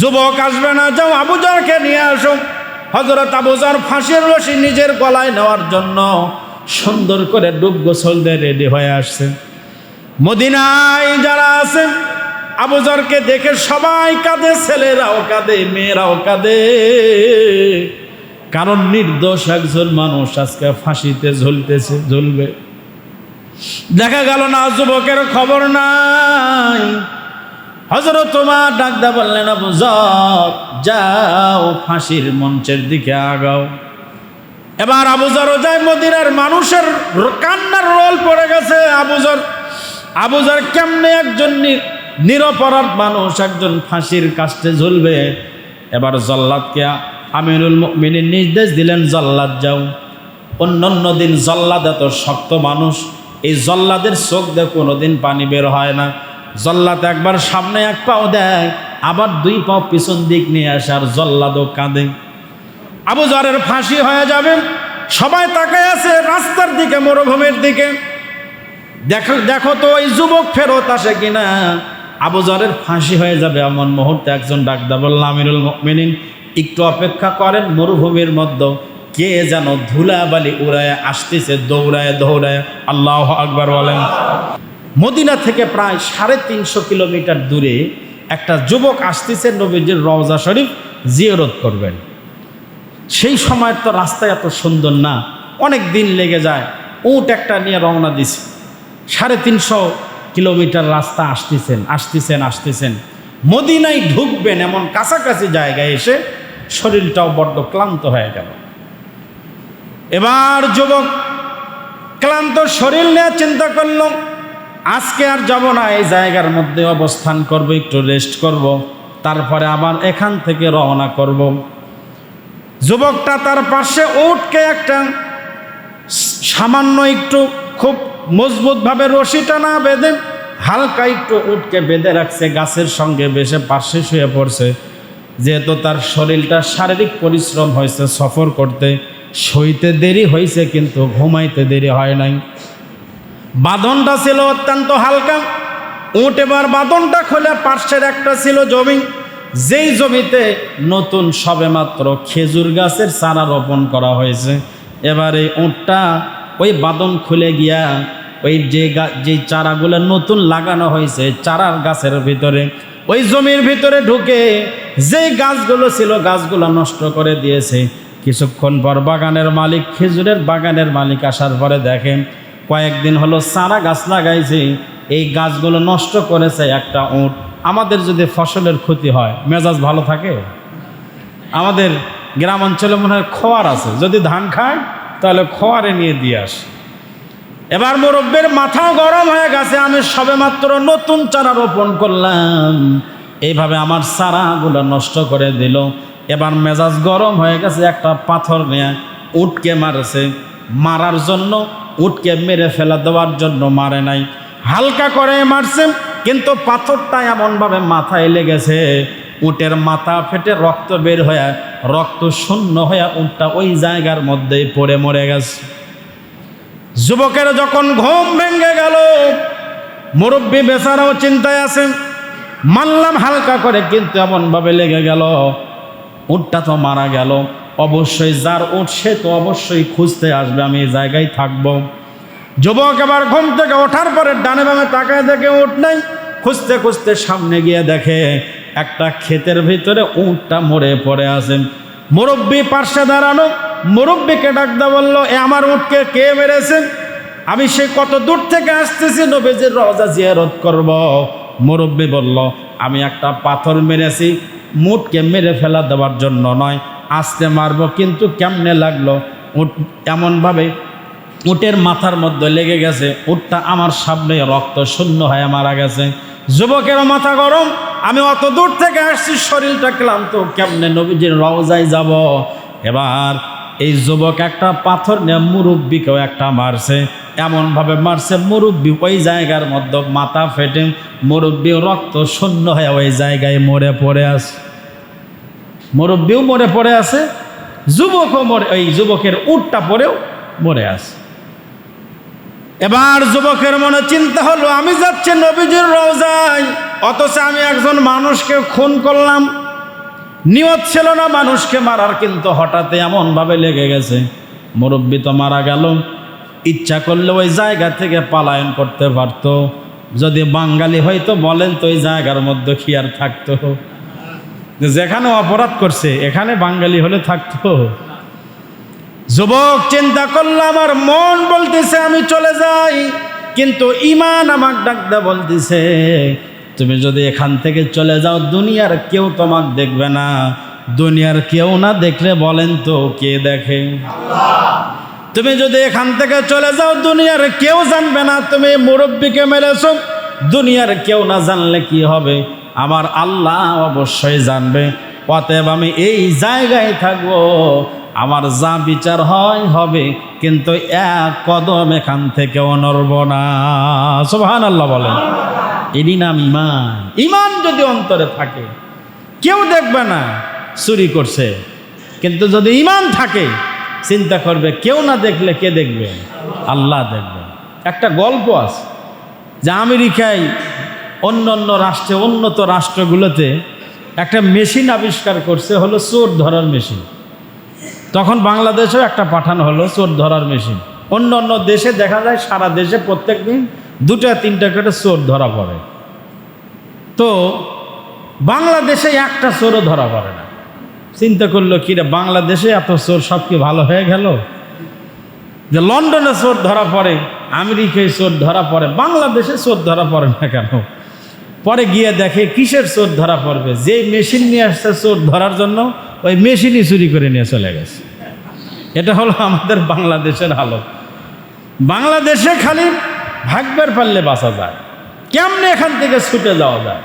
যুবক আসবে না, যাও আবুজারকে নিয়ে আসো। হজরত আবুজার ফাঁসির রশি নিজের গলায় নেওয়ার জন্য সুন্দর করে ডুব গোসল দিয়ে রেডি হয়ে আসছে। মদিনায় যারা আছেন আবুজারকে দেখে সবাই কাঁদে, ছেলেরাও কাঁদে, মেয়েরাও কাঁদে। কারণ নির্দোষ একজন মানুষ আজকে ফাঁসিতে ঝুলতেছে, ঝুলবে। দেখা গেল না, যুবকের খবর নাই। হজরত তোমার ডাকদা বললেন, আবু জর যাও ফাঁসির মঞ্চের দিকে আগাও। এবার আবুজারও যায় মদিনার মানুষের কান্নার রোল পড়ে গেছে। আবুজার আবুজার কেমনে একজন নিরপরাধ মানুষ একজন ফাঁসির কাস্টে ঝুলবে? এবার জল্লাদকে আমিরুল মিনির নির্দেশ দিলেন, জল্লাদ যাও। অন্য অন্য দিন জল্লাদ এত শক্ত মানুষ, এই জল্লাদের চোখ দিয়ে কোনোদিন পানি বের হয় না। জল্লাদ একবার সামনে এক পাও দেয়, আবার দুই পাও পিছন দিক নিয়ে আসে আর জল্লাদও কাঁদে। আবু জরের ফাঁসি হয়ে যাবে। সবাই তাকায় আছে রাস্তার দিকে, মরুভূমির দিকে। দেখো দেখো তো ওই যুবক ফেরত আসে কিনা। আবু জরের ফাঁসি হয়ে যাবে এমন মুহূর্তে একজন ডাক্তার বললাম আমিরুল মিনিন একটু অপেক্ষা করেন মরুভূমির মধ্যে। কে যেন ধুলাবালি উড়ায়, আসতেছে, দৌড়ায় দৌড়ায়। আল্লাহ আকবার বলেন। মদিনা থেকে প্রায় সাড়ে তিনশো কিলোমিটার দূরে একটা যুবক আসতেছে নবীজির রওজা শরীফ জিয়রত করবেন। সেই সময় তো রাস্তা এত সুন্দর না, অনেক দিন লেগে যায়, উট একটা নিয়ে রওনা দিছে। সাড়ে তিনশো কিলোমিটার রাস্তা আসতেছেন আসতেছেন আসতেছেন। মদিনায় ঢুকবেন এমন কাছাকাছি জায়গায় এসে শরীরটাও বড্ড ক্লান্ত হয়ে গেল। এবার যুবক ক্লান্ত শরীর নিয়ে চিন্তা করল আজকে আর যাব না, এই জায়গার মধ্যে অবস্থান করব, একটু রেস্ট করব, তারপরে আবার এখান থেকে রওনা করব। যুবকটা তার পাশে উঠকে একটা সামান্য একটু খুব মজবুতভাবে রশিটা না বেঁধে হালকা একটু উঠকে বেঁধে রাখছে, গাছের সঙ্গে বেশে পাশে শুয়ে পড়ছে। যেহেতু তার শরীরটা শারীরিক পরিশ্রম হয়েছে সফর করতে সইতে দেরি হয়েছে, কিন্তু ঘুমাইতে দেরি হয় নাই। বাঁধনটা ছিল অত্যন্ত হালকা উঠ এবার বাঁধনটা খুলে পার্শ্বের একটা ছিল জমি। যেই জমিতে নতুন সবেমাত্র খেজুর গাছের চারা রোপণ করা হয়েছে, এবার এই উঁটটা ওই বাঁধন খুলে গিয়া ওই যে যে চারাগুলো নতুন লাগানো হয়েছে চারার গাছের ভিতরে, ওই জমির ভিতরে ঢুকে যেই গাছগুলো ছিল গাছগুলো নষ্ট করে দিয়েছে। কিছুক্ষণ পর বাগানের মালিক, খেজুরের বাগানের মালিক আসার পরে দেখেন কয়েকদিন হলো চারা গাছ লাগাইছে, এই গাছগুলো নষ্ট করেছে একটা উঁট। আমাদের যদি ফসলের ক্ষতি হয়, মেজাজ ভালো থাকে? আমাদের গ্রাম অঞ্চলে মনে হয় খোয়ার আছে। যদি ধান খায়, তাহলে খোয়ারে নিয়ে দিয়ে আসে। এবার মুরব্বের মাথাও গরম হয়ে গেছে, আমি সবেমাত্র নতুন চারা রোপণ করলাম। এইভাবে আমার চারাগুলো নষ্ট করে দিল। এবার মেজাজ গরম হয়ে গেছে, একটা পাথর নিয়ে উটকে মারেছে। মারার জন্য উটকে মেরে ফেলা দেওয়ার জন্য মারে নাই। হালকা করে মারছে কিন্তু পাথরটা এমনভাবে মাথায় লেগেছে, উটের মাথা ফেটে রক্ত বের হয়ে, রক্ত শূন্য হয়ে উটটা ওই জায়গার মধ্যেই পড়ে মরে গেছে। যুবকের যখন ঘুম ভেঙে গেল, মুরব্বী বেচারাও চিন্তায় আছেন মারলাম হালকা করে কিন্তু এমনভাবে লেগে গেল, উটটা তো মারা গেল। অবশ্যই যার উঠ সে তো অবশ্যই খুঁজতে আসবে, আমি এই জায়গায় থাকব। যুবক এবার ঘুম থেকে ওঠার পরে ডানে বামে তাকায় দেখে উঠ নাই। খুঁজতে খুঁজতে সামনে গিয়ে দেখে একটা ক্ষেতের ভিতরে উঁটটা মরে পড়ে আছে। মুরব্বী পার্শ্বে দাঁড়ানো মুরব্বীকে ডাকদা বলল, এ আমার উঠকে কে মেরেছে? আমি সে কত দূর থেকে আসতেছি, নবীজির রওজা জিয়ারত করব। মুরব্বী বলল, আমি একটা পাথর মেরেছি। মুটকে মেরে ফেলা দেওয়ার জন্য নয়। আস্তে মারবো, কিন্তু কেমনে লাগল? উট এমনভাবে উটের মাথার মধ্যে লেগে গেছে, উটটা আমার সামনে রক্ত শূন্য হয়ে মারা গেছে। যুবকেরও মাথা গরম, আমি অত দূর থেকে আসছি, শরীরটা ক্লান্ত, কেমনে নবীজির রওজায় যাব? এবার এই যুবক একটা পাথর নিয়ে মুরব্বীকেও একটা মারছে। এমনভাবে মারছে, মুরব্বী ওই জায়গার মধ্যে মাথা ফেটে, মুরব্বী রক্ত শূন্য হয়ে ওই জায়গায় মরে পড়ে আছে। মুরব্বীও মরে পড়ে আছে, যুবকও মরে ওই যুবকের উটটা পরেও মরে আছে। এবার যুবকের মনে চিন্তা হলো, আমি যাচ্ছি নবীজির রওজায়, অথচ আমি একজন মানুষকে খুন করলাম। নিয়ত ছিল না মানুষকে মারার, কিন্তু হঠাৎ এমনভাবে লেগে গেছে, মুরব্বী তো মারা গেল। ইচ্ছা করলে ওই জায়গা থেকে পালায়ন করতে পারতো। যদি বাঙালি হয়তো বলেন তো ওই জায়গার মধ্যে কি আর থাকতো? যে যেখানে অপরাধ করছে, এখানে বাঙালি হলে থাকতো। যুবক, চিন্তা করল, আমার মন বলতেছে, আমি চলে যাই। কিন্তু ইমান আমাক ডাকতে বলতেছে, তুমি যদি এখান থেকে চলে যাও, দুনিয়ার কেউ তোমাক দেখবে না। দুনিয়ার কেউ না দেখলে বলেন তো, কে দেখে? তুমি যদি এখান থেকে চলে যাও, দুনিয়ার কেউ জানবে না। তুমি মুরব্বীকে মেরেছো, দুনিয়ার কেউ না জানলে কি হবে? আমার আল্লাহ অবশ্যই জানবে। অতএব আমি এই জায়গায় থাকব। আমার যা বিচার হয়, হবে। কিন্তু এক কদম এখান থেকে অনর্ব না। সোহান আল্লাহ বলেন। এরই নাম ইমান ইমান যদি অন্তরে থাকে, কেউ দেখবে না চুরি করছে। কিন্তু যদি ইমান থাকে, চিন্তা করবে, কেউ না দেখলে কে দেখবে? আল্লাহ দেখবে। একটা গল্প আছে। যে আমেরিকায় অন্য অন্য রাষ্ট্রে, উন্নত রাষ্ট্রগুলোতে একটা মেশিন আবিষ্কার করছে, হলো চোর ধরার মেশিন। তখন বাংলাদেশেও একটা পাঠানো হলো চোর ধরার মেশিন। অন্য অন্য দেশে দেখা যায় সারা দেশে প্রত্যেক দিন দুটা, তিনটা করে চোর ধরা পড়ে। তো বাংলাদেশে একটা চোরও ধরা পড়ে না। চিন্তা করল, কি রে, বাংলাদেশে এত চোর সব কি ভালো হয়ে গেল? যে লন্ডনে চোর ধরা পড়ে, আমেরিকায় চোর ধরা পড়ে, বাংলাদেশে চোর ধরা পড়ে না কেন? পরে গিয়ে দেখে কিসের চোর ধরা পড়বে? যে মেশিন নিয়ে আসছে চোর ধরার জন্য, ওই মেশিনই চুরি করে নিয়ে চলে গেছে। এটা হলো আমাদের বাংলাদেশের হালত। বাংলাদেশে খালি ভাগবার পারলে বাঁচা যায়। কেমনে এখান থেকে ছুটে যাওয়া যায়?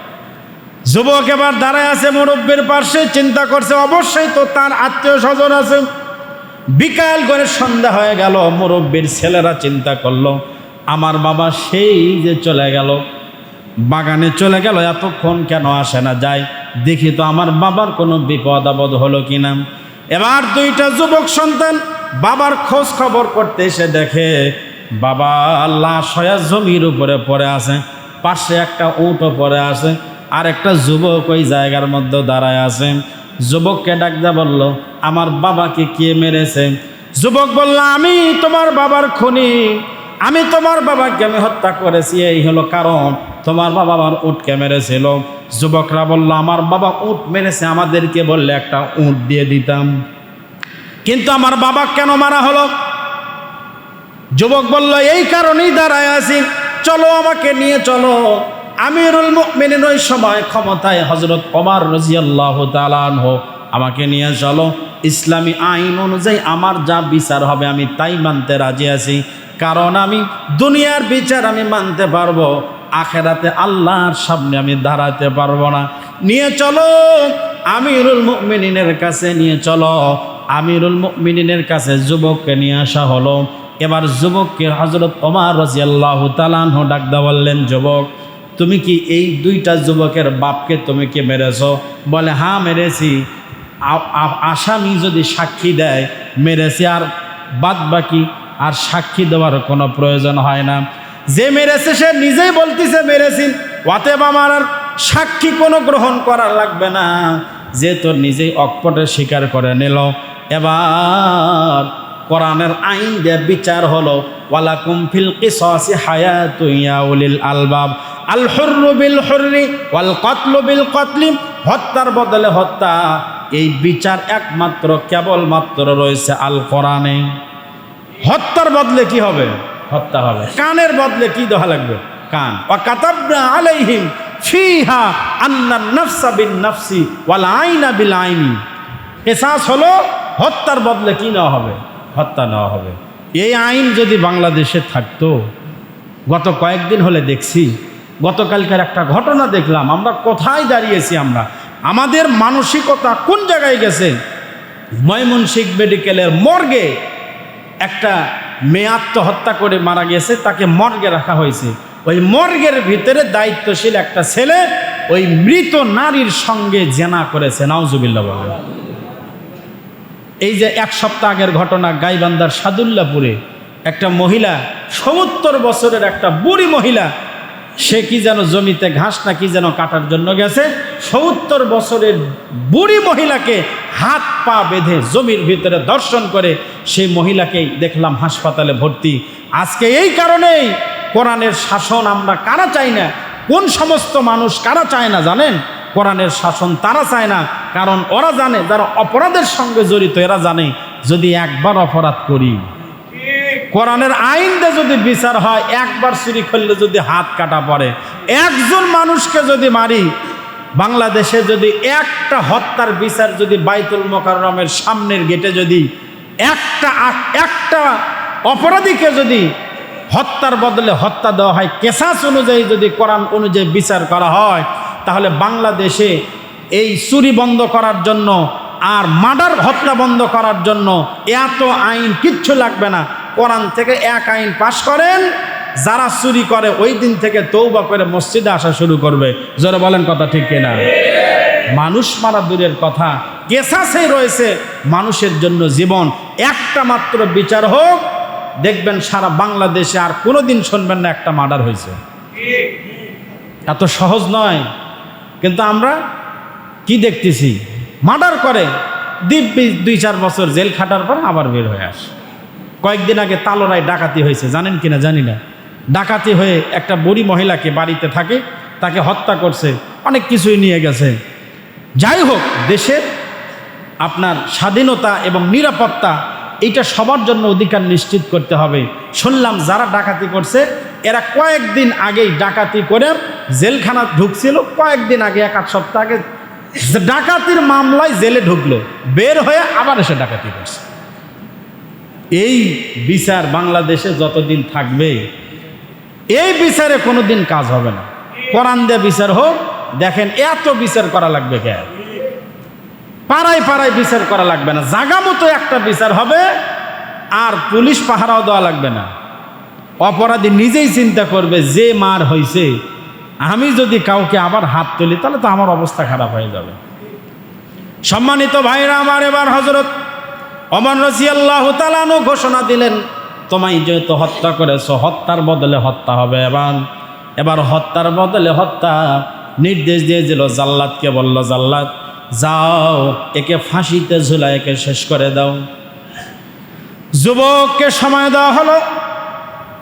যুবক এবার দাঁড়ায় আছে মুরব্বীর পাশে, চিন্তা করছে, অবশ্যই তো তার আত্মীয় স্বজন আছে। বিকাল করে সন্ধ্যা হয়ে গেল, মুরব্বীর ছেলেরা চিন্তা করল, আমার বাবা সেই যে চলে গেল বাগানে চলে গেল, এতক্ষণ কেন আসে না? যায় দেখি তো আমার বাবার কোনো বিপদ আপদ হলো কিনা। এবার দুইটা যুবক সন্তান বাবার খোঁজ খবর করতে এসে দেখে, বাবা লাশ হয়ে জমির উপরে পড়ে আছে, পাশে একটা উঁটও পড়ে আছে, আর একটা যুবক ওই জায়গার মধ্যে দাঁড়ায় আছে। যুবককে ডাকদা বলল, আমার বাবাকে কে মেরেছে? যুবক বলল, আমি তোমার বাবার খুনি। আমি তোমার বাবাকে আমি হত্যা করেছি, এই হলো কারণ। তোমার বাবা আমার উটকে মেরেছিল। যুবকরা বলল, আমার বাবা উট মেরেছে, আমাদেরকে বললে একটা উট দিয়ে দিতাম। কিন্তু আমার বাবা কেন মারা হলো? যুবক বলল, এই কারণেই দাঁড়ায় আছি। চলো আমাকে নিয়ে চলো। আমিরুল মুমিনিন ওই সময় ক্ষমতায় হজরত ওমর রাজিয়াল্লাহ তালানহ আমাকে নিয়ে চলো। ইসলামী আইন অনুযায়ী আমার যা বিচার হবে আমি তাই মানতে রাজি আছি। কারণ আমি দুনিয়ার বিচার আমি মানতে পারব, আখেরাতে আল্লাহর সামনে আমি দাঁড়াতে পারব না। নিয়ে চলো, আমিরুল মুমিনিনের কাছে নিয়ে চলো। আমিরুল মুমিনিনের কাছে যুবককে নিয়ে আসা হলো। এবার যুবককে হজরত ওমর রাজিয়াল্লাহ তালানহ ডাকদা বললেন, যুবক, তুমি কি এই দুইটা যুবকের বাপকে তুমি কি মেরেছ? বলে হ্যাঁ মেরেছি। আসামি যদি সাক্ষী দেয়, মেরেছি। আর বাদ বাকি আর সাক্ষী দেওয়ার কোনো প্রয়োজন হয় না। যে মেরেছে সে নিজেই বলতেছে, মেরেছি। অতএব আমার আর সাক্ষী কোনো গ্রহণ করার লাগবে না। যে তোর নিজেই অকপটে স্বীকার করে নিল। এবার কোরআনের আইন দিয়ে বিচার হলো, ওয়ালাকুম ফিল কিসাসি হায়াতু ইয়া উলিল আলবাব। আল বিল হুররি ওয়াল কতলু বিল কতলি, হত্যার বদলে হত্যা। এই বিচার একমাত্র, কেবলমাত্র রয়েছে আল কোরআনে। হত্যার বদলে কি হবে? হত্যা হবে। কানের বদলে কি দেওয়া লাগবে? কান। ও কাতাবনা আলাইহিম ফিহা আন্না নাফসা বিন নাফসি ওয়াল আইনা বিল আইনি। কেসাস হলো হত্যার বদলে কি নেওয়া হবে? হত্যা নেওয়া হবে। এই আইন যদি বাংলাদেশে থাকতো গত কয়েকদিন হলে দেখছি গতকালকার একটা ঘটনা দেখলাম আমরা কোথায় দাঁড়িয়েছি আমরা? আমাদের মানসিকতা কোন জায়গায় গেছে? ময়মনসিংহ মেডিকেলের মর্গে একটা মেয়ে আত্মহত্যা করে মারা গেছে, তাকে মর্গে রাখা হয়েছে। ওই মর্গের ভিতরে দায়িত্বশীল একটা ছেলে ওই মৃত নারীর সঙ্গে জেনা করেছে। নাউজুবিল্লা বলে এই যে এক সপ্তাহ আগের ঘটনা গাইবান্দার সাদুল্লাপুরে একটা মহিলা সমুত্তর বছরের একটা বুড়ি মহিলা সে কি যেন জমিতে ঘাস না কি যেন কাটার জন্য গেছে? সত্তর বছরের বুড়ি মহিলাকে হাত পা বেঁধে জমির ভিতরে দর্শন করে সেই মহিলাকেই দেখলাম হাসপাতালে ভর্তি। আজকে এই কারণেই কোরআনের শাসন আমরা কারা চাই না? কোন সমস্ত মানুষ কারা চায় না জানেন? কোরআনের শাসন তারা চায় না, কারণ ওরা জানে যারা অপরাধের সঙ্গে জড়িত এরা জানে, যদি একবার অপরাধ করি। কোরআনের আইন দিয়ে যদি বিচার হয়, একবার চুরি করলে যদি হাত কাটা পড়ে। একজন মানুষকে যদি মারি, বাংলাদেশে যদি একটা হত্যার বিচার যদি বাইতুল মোকাররমের সামনের গেটে যদি একটা একটা অপরাধীকে যদি হত্যার বদলে হত্যা দেওয়া হয়, কেসাস অনুযায়ী যদি কোরআন অনুযায়ী বিচার করা হয়, তাহলে বাংলাদেশে এই চুরি বন্ধ করার জন্য আর মার্ডার হত্যা বন্ধ করার জন্য এত আইন কিচ্ছু লাগবে না। কোরআন থেকে এক আইন পাশ করেন, যারা চুরি করে ওই দিন থেকে তৌবা করে মসজিদে আসা শুরু করবে। জোরে বলেন কথা ঠিক কিনা? মানুষ মারা দূরের কথা কেসাসে রয়েছে মানুষের জন্য জীবন। একটা মাত্র বিচার হোক, দেখবেন সারা বাংলাদেশে আর কোনোদিন শুনবেন না একটা মার্ডার হয়েছে। এত সহজ নয়, কিন্তু আমরা কি দেখতেছি? মার্ডার করে, দিব্যি দুই চার বছর জেল খাটার পর আবার বের হয়ে আসে। কয়েকদিন আগে তালোরায় ডাকাতি হয়েছে, জানেন কিনা জানি না। ডাকাতি হয়ে একটা বুড়ি মহিলাকে বাড়িতে থাকে, তাকে হত্যা করছে, অনেক কিছুই নিয়ে গেছে। যাই হোক, দেশের আপনার স্বাধীনতা এবং নিরাপত্তা, এইটা সবার জন্য অধিকার নিশ্চিত করতে হবে। শুনলাম যারা ডাকাতি করছে, এরা কয়েকদিন আগেই ডাকাতি করে জেলখানা ঢুকছিল, কয়েকদিন আগে, এক সপ্তাহ আগে, ডাকাতির মামলায় জেলে ঢুকলো, বের হয়ে আবার এসে ডাকাতি করছে। এই বিচার বাংলাদেশে যতদিন থাকবে, এই বিচারে কোনোদিন কাজ হবে না। কোরআন দিয়ে বিচার হোক, দেখেন এত বিচার করা লাগবে কেন পাড়ায় পাড়ায় বিচার করা লাগবে না। জাগা মতো একটা বিচার হবে, আর পুলিশ পাহারাও দেওয়া লাগবে না। অপরাধী নিজেই চিন্তা করবে, যে মার হয়েছে আমি যদি কাউকে আবার হাত তুলি, তাহলে তো আমার অবস্থা খারাপ হয়ে যাবে। সম্মানিত ভাইরা, আমার এবার হজরত অমর রসি আল্লাহ তালানু ঘোষণা দিলেন, তোমায় যেহেতু হত্যা করেছ, হত্যার বদলে হত্যা হবে এবার। এবার হত্যার বদলে হত্যা। নির্দেশ দিয়ে দিল জাল্লাদকে, বলল, জাল্লাদ, যাও, একে ফাঁসিতে ঝুলা একে শেষ করে দাও। যুবককে সময় দেওয়া হলো।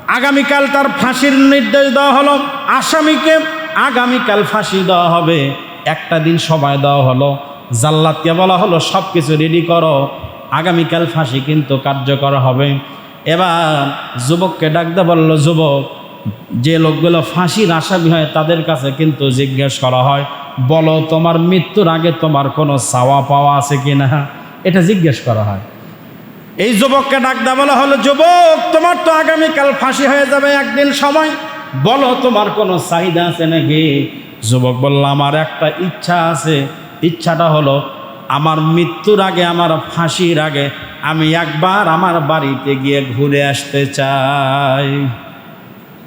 আগামীকাল তার ফাঁসির নির্দেশ দেওয়া হলো। আসামিকে আগামীকাল ফাঁসি দেওয়া হবে। একটা দিন সময় দেওয়া হলো। জাল্লাদকে বলা হলো সব কিছু রেডি করো। আগামীকাল ফাঁসি কিন্তু কার্যকর হবে। এবার যুবককে ডাকতে বলল, যুবক, যে লোকগুলো ফাঁসির আসামি হয়, তাদের কাছে কিন্তু জিজ্ঞেস করা হয়, বলো তোমার মৃত্যুর আগে তোমার কোনো চাওয়া পাওয়া আছে কি না? এটা জিজ্ঞেস করা হয়। এই যুবককে ডাকদা বলা হলো, যুবক, তোমার তো আগামীকাল ফাঁসি হয়ে যাবে একদিন সময়। বলো তোমার কোনো চাহিদা আছে নাকি? যুবক বলল, আমার একটা ইচ্ছা আছে। ইচ্ছাটা হলো আমার মৃত্যুর আগে, আমার ফাঁসির আগে আমি একবার আমার বাড়িতে গিয়ে ঘুরে আসতে চাই।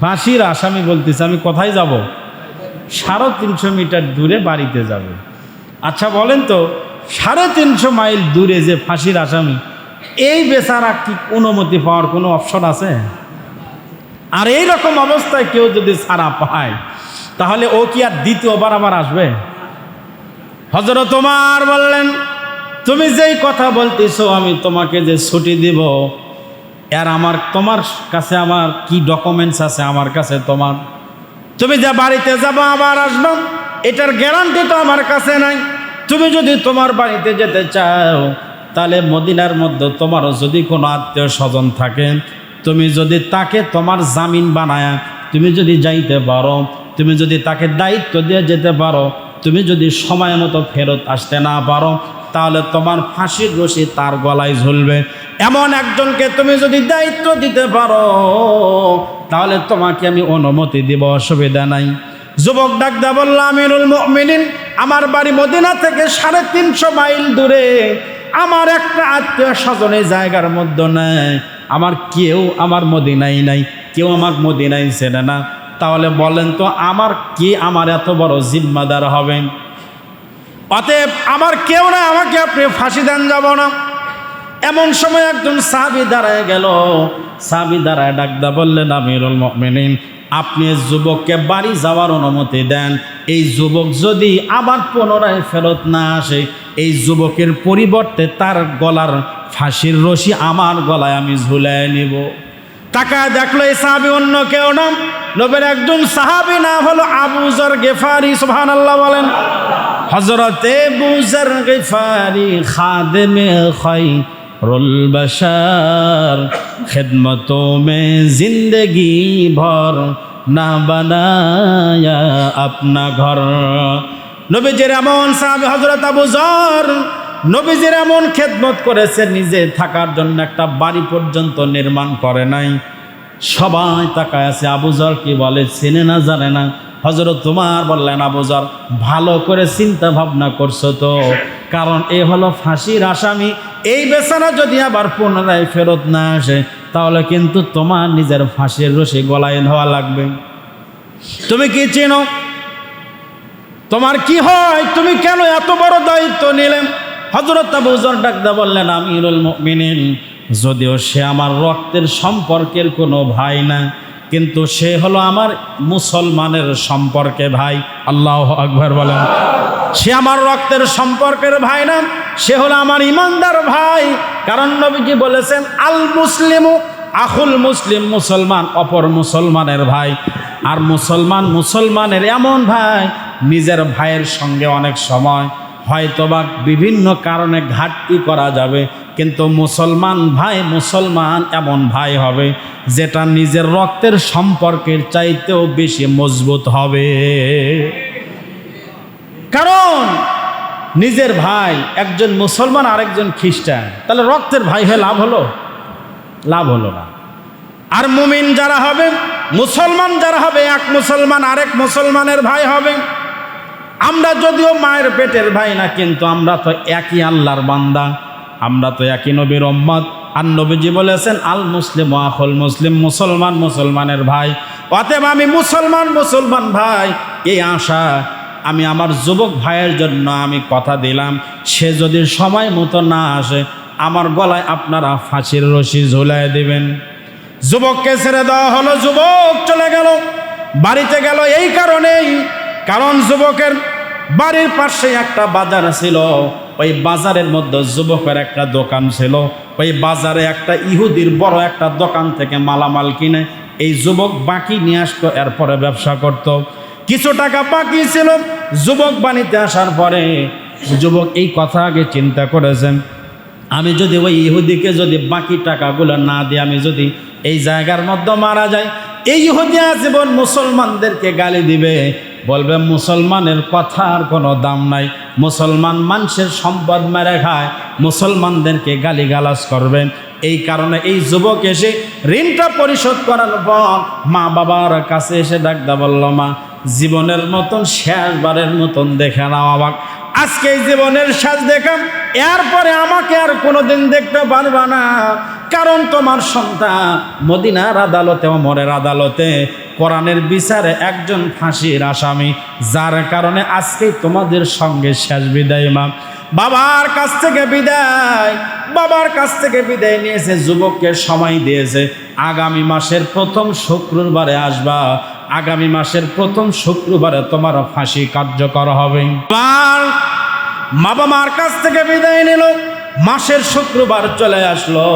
ফাঁসির আসামি বলতেছে, আমি কোথায় যাব? সাড়ে তিনশো মিটার দূরে বাড়িতে যাব। আচ্ছা বলেন তো, সাড়ে তিনশো মাইল দূরে যে ফাঁসির আসামি এই বেচারা কি অনুমতি পাওয়ার কোনো অপশন আছে? আর এই রকম অবস্থায় কেউ যদি ছাড়া পায়, তাহলে ও কি আর দ্বিতীয়বার আবার আসবে? হজরত তোমার বললেন, তুমি যেই কথা বলতেছো, আমি তোমাকে যে ছুটি দিব আর আমার, তোমার কাছে আমার কি ডকুমেন্টস আছে? আমার কাছে তোমার। তুমি যে বাড়িতে যাব, আবার আসব, এটার গ্যারান্টি তো আমার কাছে নাই। তুমি যদি তোমার বাড়িতে যেতে চাও, তাহলে মদিনার মধ্যে তোমারও যদি কোনো আত্মীয় স্বজন থাকে, তুমি যদি তাকে তোমার জামিন বানায়, তুমি যদি যাইতে পারো, তুমি যদি তাকে দায়িত্ব দিয়ে যেতে পারো তুমি যদি সময় মতো ফেরত আসতে না পারো, তাহলে তোমার ফাঁসির রশি তার গলায় ঝুলবে। এমন একজনকে তুমি যদি দায়িত্ব দিতে পারো, তাহলে তোমাকে আমি অনুমতি দিব, অসুবিধা নাই। যুবক ডাকদা বললাম আমিরুল মিনিন আমার বাড়ি মদিনা থেকে সাড়ে তিনশো মাইল দূরে। আমার একটা আত্মীয় স্বজন এই জায়গার মধ্যে নেয় আমার কেউ আমার মদিনাই নাই, কেউ আমার মদিনাই চেনে না। তাহলে বলেন তো, আমার কি আমার এত বড় জিম্মাদার হবেন অতএব আমার কেউ না আমাকে আপনি ফাঁসি দেন যাব না। এমন সময় একজন সাহাবি দাঁড়ায় গেল। সাহাবি দাঁড়ায় ডাকদা বললেন, আমিরুল মুমিনিন, আপনি যুবককে বাড়ি যাওয়ার অনুমতি দেন। এই যুবক যদি আবার পুনরায় ফেরত না আসে, এই যুবকের পরিবর্তে তার গলার ফাঁসির রশি আমার গলায় আমি ঝুলাই নিব। তাকা দেখল এই সাহাবি অন্য কেউ নাম নবের একজন সাহাবি না হলো আবুজার গেফারি সোহান আল্লাহ বলেন হজরতে বুজার গেফারি খাদেমে খাই রোল বাসার খেদমত মে জিন্দগি ভর না বানায়া আপনা ঘর। নবীজির এমন সাহাবি হজরত আবুজর নবীজির এমন খেদমত করেছে, নিজে থাকার জন্য একটা বাড়ি পর্যন্ত নির্মাণ করে নাই। সবাই তাকায় আছে আবুজর কি বলে, চিনে না, জানে না। হজরত তোমার বললেন আবুজর ভালো করে চিন্তা ভাবনা করছ তো। কারণ এ হলো ফাঁসির আসামি। এই বেচারা যদি আবার পুনরায় ফেরত না আসে, তাহলে কিন্তু তোমার নিজের ফাঁসির রশি গলায় ধোয়া লাগবে। তুমি কি চেনো? তোমার কি হয়? তুমি কেন এত বড় দায়িত্ব নিলেন হজরত আবুজর ডাকদা বললেন, আমিরুল মুমিনিন, যদিও সে আমার রক্তের সম্পর্কের কোনো ভাই না, কিন্তু সে হলো আমার মুসলমানের সম্পর্কে ভাই। আল্লাহ আকবর বলেন। সে আমার রক্তের সম্পর্কের ভাই না, সে হলো আমার ইমানদার ভাই। কারণ নবীজি বলেছেন, আল মুসলিমু, আখুল মুসলিম, মুসলমান, অপর মুসলমানের ভাই। আর মুসলমান মুসলমানের এমন ভাই, নিজের ভাইয়ের সঙ্গে অনেক সময় হয়তোবা বিভিন্ন কারণে ঘাটতি করা যাবে, কিন্তু মুসলমান ভাই মুসলমান এমন ভাই হবে, যেটা নিজের রক্তের সম্পর্কের চাইতেও বেশি মজবুত হবে। কারণ নিজের ভাই একজন মুসলমান, আরেকজন খ্রিস্টান, তাহলে রক্তের ভাই হয়ে লাভ হলো? লাভ হলো না। আর মুমিন যারা হবে, মুসলমান যারা হবে, এক মুসলমান আরেক মুসলমানের ভাই হবে আমরা যদিও মায়ের পেটের ভাই না, কিন্তু আমরা তো একই আল্লাহর বান্দা। আমরা তো একই নবীর উম্মত। আর নবীজি বলেছেন, আল মুসলিম আখল মুসলিম, মুসলমান মুসলমানের ভাই। অতএব আমি মুসলমান মুসলমান ভাই, এই আশা আমি আমার যুবক ভাইয়ের জন্য আমি কথা দিলাম। সে যদি সময় মতো না আসে, আমার গলায় আপনারা ফাঁসির রশি ঝুলাই দেবেন। যুবককে ছেড়ে দেওয়া হলো, যুবক চলে গেল। বাড়িতে গেল এই কারণেই। কারণ যুবকের বাড়ির পাশে একটা বাজার ছিল, ওই বাজারের মধ্যে যুবকের একটা দোকান ছিল, ওই বাজারে একটা ইহুদির বড় একটা দোকান থেকে মালামাল কিনে এই যুবক বাকি নিয়ে আসতো, এরপরে ব্যবসা করত। কিছু টাকা বাকি ছিল, যুবক বাণীতে আসার পরে যুবক এই কথা আগে চিন্তা করেছেন আমি যদি ওই ইহুদিকে যদি বাকি টাকাগুলো না দিই, আমি যদি এই জায়গার মধ্যে মারা যাই, এই ইহুদি আজীবন মুসলমানদেরকে গালি দিবে বলবে, মুসলমানের কথার কোনো দাম নাই। মুসলমান মানুষের সম্পদ মেরে খায়। মুসলমানদেরকে গালি গালাজ করবেন এই কারণে এই যুবক এসে ঋণটা পরিশোধ করার পর মা বাবার কাছে এসে ডাকদা বলল, মা, জীবনের মতন শেষবারের মতন দেখে নাও আমাক আজকে জীবনের সাজ দেখাম এরপরে আমাকে আর কোনোদিন দেখতে পারবা না। কারণ তোমার সন্তান মদিনার আদালতে অমরের আদালতে কোরআনের বিচারে একজন ফাঁসির আসামি, যার কারণে আজকে তোমাদের সঙ্গে শেষ বিদায়, মা। বাবার কাছ থেকে বিদায়, বাবার কাছ থেকে বিদায় নিয়েছে, যুবককে সময় দিয়েছে। আগামী মাসের প্রথম শুক্রবারে আসবা, আগামী মাসের প্রথম শুক্রবারে তোমার ফাঁসি কার্যকর হবে। বাবা মার কাছ থেকে বিদায় নিল, মাসের শুক্রবার চলে আসলো।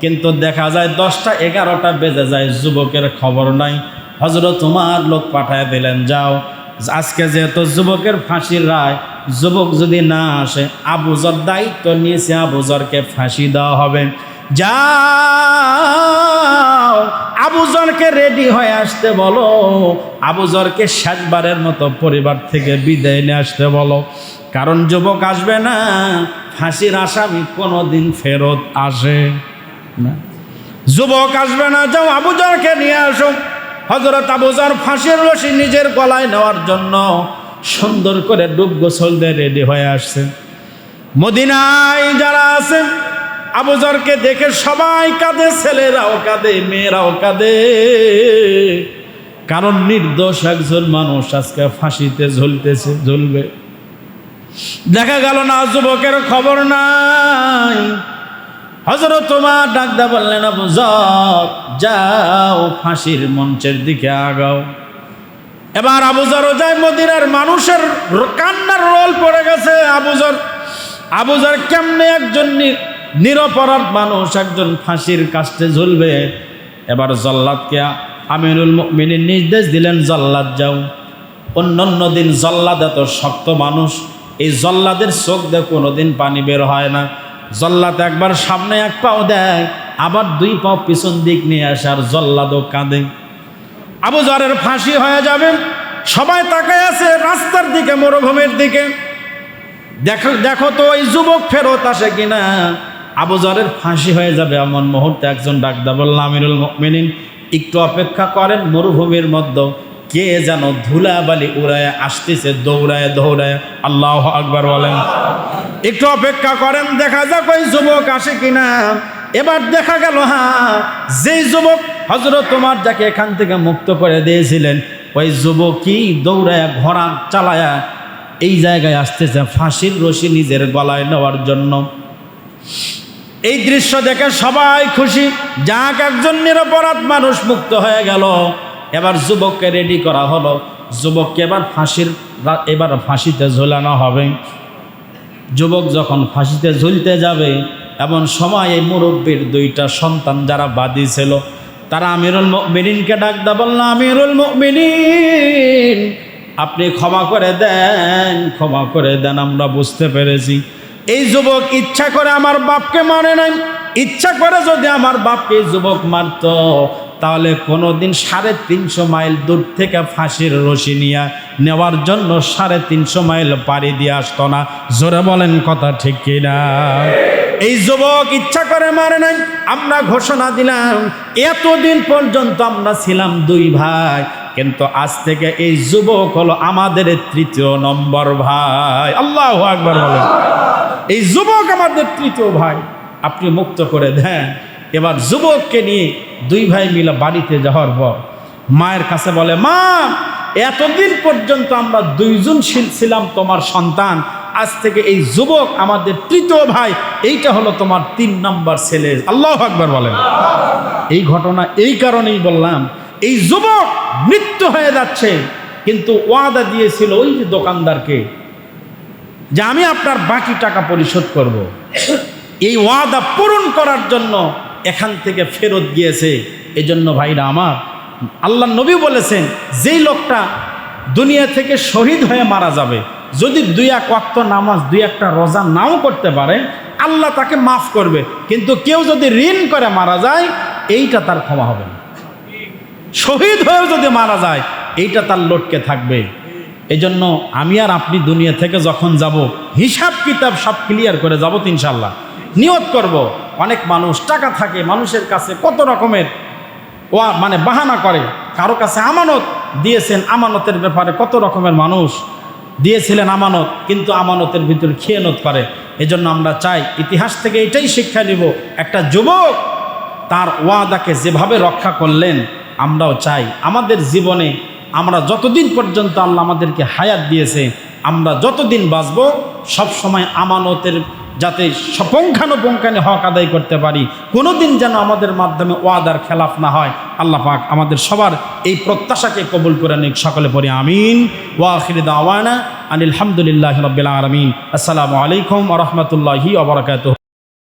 কিন্তু দেখা যায় দশটা এগারোটা বেজে যায়, যুবকের খবর নাই। হজরত তোমার লোক পাঠায় দিলেন, যাও, আজকে যেহেতু যুবকের ফাঁসির রায়, যুবক যদি না আসে আবুজর দায়িত্ব নিয়েছে আবুজরকে ফাঁসি দেওয়া হবে। যাও আবুজরকে রেডি হয়ে আসতে বলো। আবুজরকে শেষবারের মতো পরিবার থেকে বিদায় নিয়ে আসতে বলো। কারণ যুবক আসবে না, ফাঁসির আসামি কোনো দিন ফেরত আসে। না? যুবক আসবে না, যাও আবুজরকে নিয়ে আসো। হজরত আবুজর ফাঁসির রশি নিজের গলায় নেওয়ার জন্য সুন্দর করে ডুব গোসল দিয়ে রেডি হয়ে আসছে। মদিনায় যারা আছেন আবুজরকে দেখে সবাই কাঁদে, ছেলেরাও কাঁদে, মেয়েরাও কাঁদে। কারণ নির্দোষ একজন মানুষ আজকে ফাঁসিতে ঝুলতেছে, ঝুলবে। দেখা গেল না, যুবকের খবর নাই। হজরত তোমার ডাকদা বললেন যাও ফাঁসির মঞ্চের দিকে আগাও। এবার আবুজারও যায় মদিনার মানুষের কান্নার রোল পড়ে গেছে। আবুজার আবুজার কেমনে একজন নিরপরাধ মানুষ একজন ফাঁসির কাস্টে ঝুলবে? এবার জল্লাদকে আমিরুল মিনির নির্দেশ দিলেন, জল্লাদ যাও। অন্য অন্য দিন জল্লাদ এত শক্ত মানুষ, এই জল্লাদের চোখ দিয়ে কোনোদিন পানি বের হয় না। জল্লাদ একবার সামনে এক পাও দেয়, আবার দুই পাও পিছন দিক নিয়ে আসার জল্লাদও কাঁদে। আবু জরের ফাঁসি হয়ে যাবে। সবাই তাকায় আছে রাস্তার দিকে, মরুভূমির দিকে। দেখো দেখো তো ওই যুবক ফেরত আসে কিনা। আবু জরের ফাঁসি হয়ে যাবে এমন মুহূর্তে একজন ডাকদা বললাম আমিরুল মিনিন একটু অপেক্ষা করেন, মরুভূমির মধ্যে। কে যেন ধুলা বালি উড়ায় আসতেছে, দৌড়ায় দৌড়ায়। আল্লাহ আকবার বলেন। একটু অপেক্ষা করেন, দেখা যাক ওই যুবক আসে কিনা। এবার দেখা গেল হ্যাঁ যেই যুবক হজরত তোমার যাকে এখান থেকে মুক্ত করে দিয়েছিলেন, ওই যুবকই দৌড়ায় ঘোড়া চালায়া, এই জায়গায় আসতেছে, ফাঁসির রশি নিজের গলায় নেওয়ার জন্য। এই দৃশ্য দেখে সবাই খুশি, যাক একজন নিরপরাধ মানুষ মুক্ত হয়ে গেল। এবার যুবককে রেডি করা হলো। যুবককে এবার ফাঁসির এবার ফাঁসিতে ঝোলানো হবে। যুবক যখন ফাঁসিতে ঝুলতে যাবে, এমন সময় এই মুরব্বীর দুইটা সন্তান যারা বাদী ছিল, তারা আমিরুল মিনিনকে ডাকদা বলল, আমিরুল মিনিন আপনি ক্ষমা করে দেন, ক্ষমা করে দেন, আমরা বুঝতে পেরেছি। এই যুবক ইচ্ছা করে আমার বাপকে মারে নাই। ইচ্ছা করে যদি আমার বাপকে যুবক মারত তাহলে কোনোদিন সাড়ে তিনশো মাইল দূর থেকে ফাঁসির রশি নিয়ে নেওয়ার জন্য সাড়ে তিনশো মাইল পাড়ি দিয়ে আসতো না। জোরে বলেন কথা ঠিক কিনা? এই যুবক ইচ্ছা করে মারে নাই। আমরা ঘোষণা দিলাম, এতদিন পর্যন্ত আমরা ছিলাম দুই ভাই। কিন্তু আজ থেকে এই যুবক হলো আমাদের তৃতীয় নম্বর ভাই। আল্লাহ আকবার বলেন। এই যুবক আমাদের তৃতীয় ভাই। আপনি মুক্ত করে দেন। এবার যুবককে নিয়ে দুই ভাই মিলে বাড়িতে যাওয়ার পর মায়ের কাছে বলে, মা, এতদিন পর্যন্ত আমরা দুইজন ছিল- ছিলাম তোমার সন্তান। আজ থেকে এই যুবক আমাদের তৃতীয় ভাই। এইটা হলো তোমার তিন নম্বর ছেলে। আল্লাহ আকবার বলেন। এই ঘটনা এই কারণেই বললাম, এই যুবক মৃত্যু হয়ে যাচ্ছে, কিন্তু ওয়াদা দিয়েছিল ওই যে দোকানদারকে যে আমি আপনার বাকি টাকা পরিশোধ করব। এই ওয়াদা পূরণ করার জন্য এখান থেকে ফেরত গিয়েছে। এজন্য ভাইরা আমার, আল্লাহ নবী বলেছেন, যেই লোকটা দুনিয়া থেকে শহীদ হয়ে মারা যাবে, যদি দুই এক ওয়াক্ত নামাজ, দুই একটা রোজা নাও করতে পারে, আল্লাহ তাকে মাফ করবে। কিন্তু কেউ যদি ঋণ করে মারা যায়, এইটা তার ক্ষমা হবে না। শহীদ হয়েও যদি মারা যায়, এইটা তার লটকে থাকবে। এজন্য আমি আর আপনি দুনিয়া থেকে যখন যাব হিসাব কিতাব সব ক্লিয়ার করে যাব ইনশাল্লাহ নিয়ত করব। অনেক মানুষ, টাকা থাকে, মানুষের কাছে কত রকমের ও মানে বাহানা করে। কারও কাছে আমানত দিয়েছেন, আমানতের ব্যাপারে কত রকমের মানুষ দিয়েছিলেন আমানত, কিন্তু আমানতের ভিতর খেয়ানত করে। এজন্য আমরা চাই, ইতিহাস থেকে এটাই শিক্ষা নিব, একটা যুবক তার ওয়াদাকে যেভাবে রক্ষা করলেন, আমরাও চাই। আমাদের জীবনে আমরা যতদিন পর্যন্ত আল্লাহ আমাদেরকে হায়াত দিয়েছে, আমরা যতদিন বাঁচব, সবসময় আমানতের যাতে পুঙ্খানুপুঙ্খানে হক আদায় করতে পারি। কোনো দিন যেন আমাদের মাধ্যমে ওয়াদার খেলাফ না হয়। আল্লাহ পাক আমাদের সবার এই প্রত্যাশাকে কবুল করে নিক। সকলে পরে আমিন। ওয়াখির দাওয়ানা আনিল হামদুলিল্লাহ রবিল আলমিন। আসসালামু আলাইকুম রহমতুল্লাহি